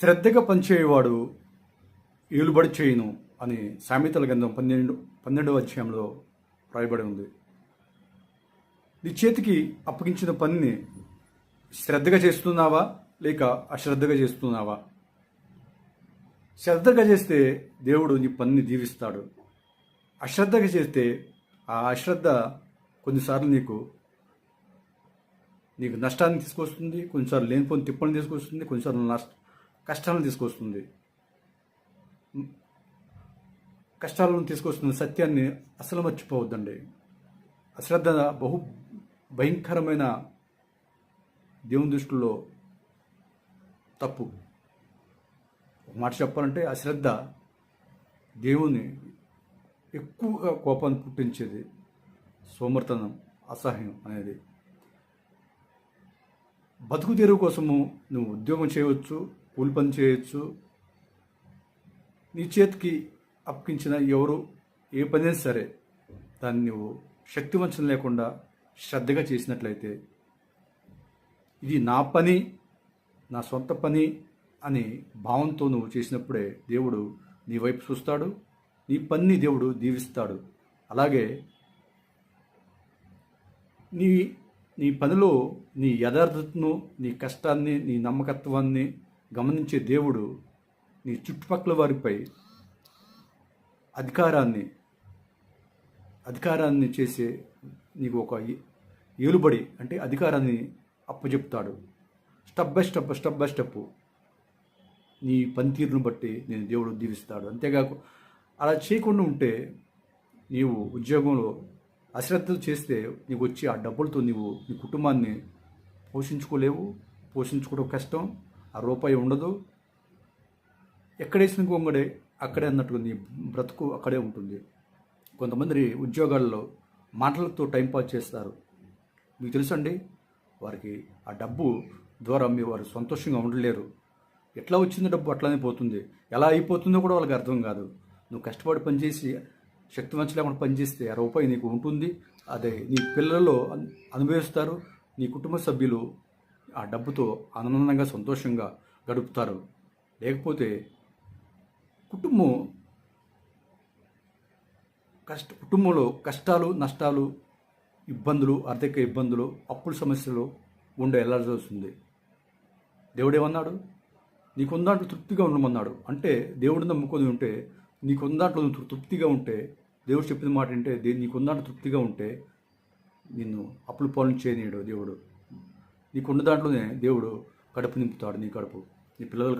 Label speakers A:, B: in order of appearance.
A: శ్రద్ధగా పనిచేయవాడు ఏలుబడి చేయను అని సామెతల గంధం పన్నెండు పన్నెండవ అధ్యాయంలో రాయబడి ఉంది. నీ చేతికి అప్పగించిన పనిని శ్రద్ధగా చేస్తున్నావా? లేక అశ్రద్ధగా చేస్తున్నావా? శ్రద్ధగా చేస్తే దేవుడు నీ పనిని దీవిస్తాడు. అశ్రద్ధగా చేస్తే ఆ అశ్రద్ధ కొన్నిసార్లు నీకు నీకు నష్టాన్ని తీసుకొస్తుంది కొన్నిసార్లు లేనిపోని తిప్పని తీసుకొస్తుంది కొన్నిసార్లు నష్ట కష్టాలను తీసుకొస్తుంది. కష్టాలను తీసుకొస్తున్న సత్యాన్ని అసలు మర్చిపోవద్దండి. అశ్రద్ధ బహు భయంకరమైన దేవుని దృష్టిలో తప్పు. ఒక మాట చెప్పాలంటే అశ్రద్ధ దేవుని ఎక్కువగా కోపాన్ని పుట్టించేది సోమర్తనం అసహ్యం అనేది. బతుకు తెరువు కోసము నువ్వు ఉద్యోగం చేయవచ్చు కూలి పని చేయవచ్చు నీ చేతికి అప్పగించిన ఎవరు ఏ పనైనా సరే దాన్ని నువ్వు శక్తివంచన లేకుండా శ్రద్ధగా చేసినట్లయితే ఇది నా పని నా సొంత పని అని భావంతో నువ్వు చేసినప్పుడే దేవుడు నీ వైపు చూస్తాడు నీ పనిని దేవుడు దీవిస్తాడు. అలాగే నీ నీ పనిలో నీ యథార్థతను నీ కష్టాన్ని నీ నమ్మకత్వాన్ని గమనించే దేవుడు నీ చుట్టుపక్కల వారిపై అధికారాన్ని అధికారాన్ని చేసే నీకు ఒక ఏలుబడి అంటే అధికారాన్ని అప్పచెప్తాడు step by step step by step నీ పనితీరును బట్టి నేను దేవుడు దీవిస్తాడు. అంతేకాక అలా చేయకుండా ఉంటే నీవు ఉద్యోగంలో అశ్రద్ధ చేస్తే నీకు వచ్చి ఆ డబ్బులతో నీవు నీ కుటుంబాన్ని పోషించుకోలేవు పోషించుకోవడం కష్టం ఆ రూపాయి ఉండదు. ఎక్కడేసిన గొంగడే అక్కడే అన్నట్టుగా నీ బ్రతుకు అక్కడే ఉంటుంది. కొంతమంది ఉద్యోగాల్లో మాటలతో టైంపాస్ చేస్తారు. మీకు తెలుసండి వారికి ఆ డబ్బు ద్వారా మీ వారు సంతోషంగా ఉండలేరు. ఎట్లా వచ్చింది డబ్బు అట్లానే పోతుంది. ఎలా అయిపోతుందో కూడా వాళ్ళకి అర్థం కాదు. నువ్వు కష్టపడి పనిచేసి శక్తివంచ లేకుండా పనిచేస్తే ఆ రూపాయి నీకు ఉంటుంది. అదే నీ పిల్లలు అనుభవిస్తారు. నీ కుటుంబ సభ్యులు ఆ డబ్బుతో ఆనందంగా సంతోషంగా గడుపుతారు. లేకపోతే కుటుంబం కష్ట కుటుంబంలో కష్టాలు నష్టాలు ఇబ్బందులు ఆర్థిక ఇబ్బందులు అప్పుల సమస్యలు ఉండే వెళ్ళాల్సి వస్తుంది దేవుడేమన్నాడు? నీకుందాంట్లో తృప్తిగా ఉండమన్నాడు. అంటే దేవుడిని నమ్ముకొని ఉంటే నీకు దాంట్లో నువ్వు తృప్తిగా ఉంటే దేవుడు చెప్పిన మాట అంటే దే- నీకు దాంట్లో తృప్తిగా ఉంటే నిన్ను అప్పులు పాలన చేయనీయడు దేవుడు. నీకున్న దాంట్లోనే దేవుడు కడుపు నింపుతాడు నీ కడుపు. నీ పిల్లలు